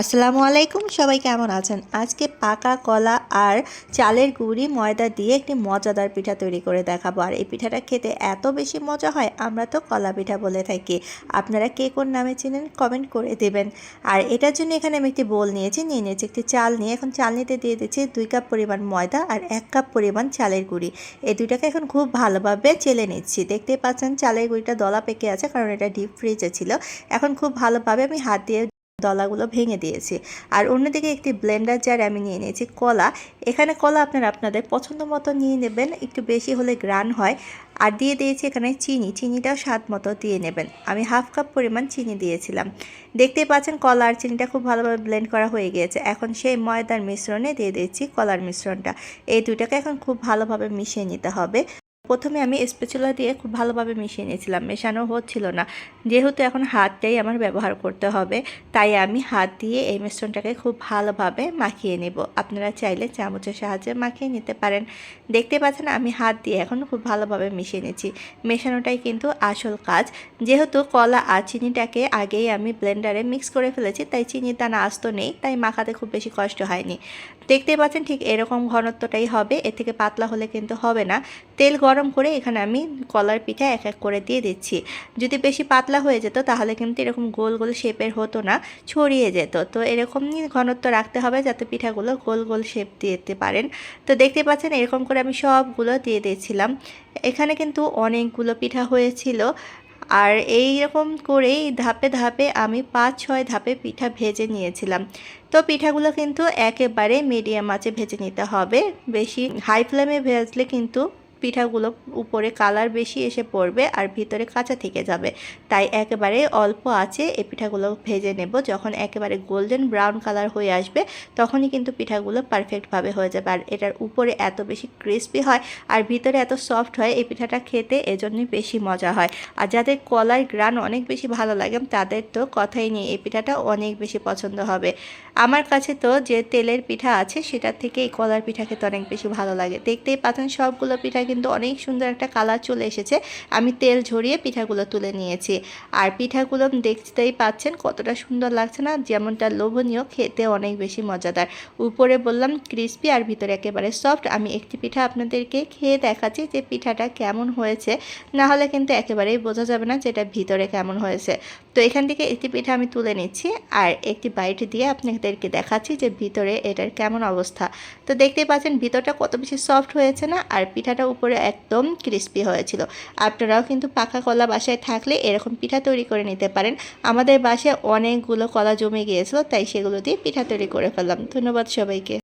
আসসালামু আলাইকুম, সবাই কেমন আছেন? আজকে পাকা কলা আর চালের গুঁড়ি ময়দা দিয়ে একটি মজাদার পিঠা তৈরি করে দেখাবো। আর এই পিঠাটা খেতে এত বেশি মজা হয়, আমরা তো কলা পিঠা বলে থাকি। আপনারা কে কোন নামে চিনেন, কমেন্ট করে দেবেন। আর এটার জন্য এখানে আমি একটি বোল নিয়েছি, নিয়ে নিয়েছি একটি চাল নিয়ে। এখন চাল নিতে দিয়ে দিচ্ছি দুই কাপ পরিমাণ ময়দা আর এক কাপ পরিমাণ চালের গুঁড়ি। এই দুইটাকে এখন খুব ভালোভাবে চেলে নিচ্ছি। দেখতে পাচ্ছেন, চালের গুঁড়িটা দলা পেকে আছে, কারণ এটা ডিপ ফ্রিজে ছিল। এখন খুব ভালোভাবে আমি হাত দিয়ে দলাগুলো ভেঙে দিয়েছি। আর অন্যদিকে একটি ব্লেন্ডার জার আমি নিয়ে নিয়েছি, কলা। এখানে কলা আপনারা আপনাদের পছন্দ মতো নিয়ে নেবেন, একটু বেশি হলে গ্রান হয়। আর দিয়ে দিয়েছি এখানে চিনি, চিনিটাও স্বাদ মতো দিয়ে নেবেন। আমি হাফ কাপ পরিমাণ চিনি দিয়েছিলাম। দেখতেই পাচ্ছেন কলা আর চিনিটা খুব ভালোভাবে ব্লেন্ড করা হয়ে গিয়েছে। এখন সেই ময়দার মিশ্রণে দিয়ে দিয়েছি কলার মিশ্রণটা। এই দুইটাকে এখন খুব ভালোভাবে মিশিয়ে নিতে হবে। প্রথমে আমি স্পেচুলা দিয়ে খুব ভালোভাবে মিশিয়ে নিয়েছিলাম, মেশানো হচ্ছিল না। যেহেতু এখন হাতটাই আমার ব্যবহার করতে হবে, তাই আমি হাত দিয়ে এই মিশ্রণটাকে খুব ভালোভাবে মাখিয়ে নেব। আপনারা চাইলে চামচের সাহায্যে মাখিয়ে নিতে পারেন। দেখতে পাচ্ছেন আমি হাত দিয়ে এখন খুব ভালোভাবে মিশিয়ে নিচ্ছি। মেশানোটাই কিন্তু আসল কাজ। যেহেতু কলা আর চিনিটাকে আগেই আমি ব্লেন্ডারে মিক্স করে ফেলেছি, তাই চিনির দানা আস্ত নেই, তাই মাখাতে খুব বেশি কষ্ট হয়নি। দেখতে পাচ্ছেন ঠিক এরকম ঘনত্বটাই হবে, এর থেকে পাতলা হলে কিন্তু হবে না। তেল গরম করে এখানে আমি কলার পিঠা এক এক করে দিয়ে দিচ্ছি। যদি বেশি পাতলা হয়ে যেত তাহলে কিন্তু এরকম গোল গোল শেপের হতো না, ছড়িয়ে যেত। তো এরকমই ঘনত্ব রাখতে হবে যাতে পিঠাগুলো গোল গোল শেপ দিতে পারেন। তো দেখতে পাচ্ছেন এরকম করে আমি সবগুলো দিয়ে দিয়েছিলাম। এখানে কিন্তু অনেকগুলো পিঠা হয়েছিল। আর এই রকম করেই ধাপে ধাপে আমি পাঁচ, ছয় ধাপে পিঠা ভেজে নিয়েছিলাম। তো পিঠাগুলো কিন্তু একেবারে মিডিয়াম আঁচে ভেজে নিতে হবে। বেশি হাই ফ্লেমে ভেজলে কিন্তু পিঠাগুলো উপরে কালার বেশি এসে পড়বে আর ভিতরে কাঁচা থেকে যাবে। তাই একেবারে অল্প আছে এই পিঠাগুলো ভেজে নেব। যখন একেবারে গোল্ডেন ব্রাউন কালার হয়ে আসবে, তখনই কিন্তু পিঠাগুলো পারফেক্টভাবে হয়ে যাবে। আর এটার উপরে এত বেশি ক্রিস্পি হয় আর ভিতরে এত সফট হয়, এই পিঠাটা খেতে এজন্যই বেশি মজা হয়। আর যাদের কলার গ্রান অনেক বেশি ভালো লাগে, তাদের তো কথাই নেই, এই পিঠাটা অনেক বেশি পছন্দ হবে। আমার কাছে তো যে তেলের পিঠা আছে, সেটার থেকে এই কলার পিঠা খেতে অনেক বেশি ভালো লাগে। দেখতেই পাচ্ছেন, সবগুলো পিঠা কিন্তু অনেক সুন্দর একটা কালার চলে এসেছে। আমি তেল ঝরিয়ে পিঠাগুলো তুলে নিয়েছি। আর পিঠাগুলো দেখতেই পাচ্ছেন, কতটা সুন্দর লাগছে না? যেমনটা লোভনীয়, খেতে অনেক বেশি মজাদার। উপরে বললাম ক্রিস্পি আর ভিতরে একেবারে সফট আমি একটি পিঠা আপনাদেরকে খেয়ে দেখাচ্ছি যে পিঠাটা কেমন হয়েছে। না হলে কিন্তু একেবারেই বোঝা যাবে না যেটা ভিতরে কেমন হয়েছে। তো এখান থেকে একটি পিঠা আমি তুলে নিচ্ছি আর একটি বাইট দিয়ে আপনাদেরকে দেখাচ্ছি যে ভিতরে এটার কেমন অবস্থা। তো দেখতেই পাচ্ছেন ভিতরটা কত বেশি সফট হয়েছে না আর পিঠাটা উপরে একদম ক্রিস্পি হয়েছিল। আপনারাও কিন্তু পাকা কলা বাসায় থাকলে এরকম পিঠা তৈরি করে নিতে পারেন। আমাদের বাসায় অনেকগুলো কলা জমে গিয়েছিল, তাই সেগুলো দিয়ে পিঠা তৈরি করে ফেললাম। ধন্যবাদ সবাইকে।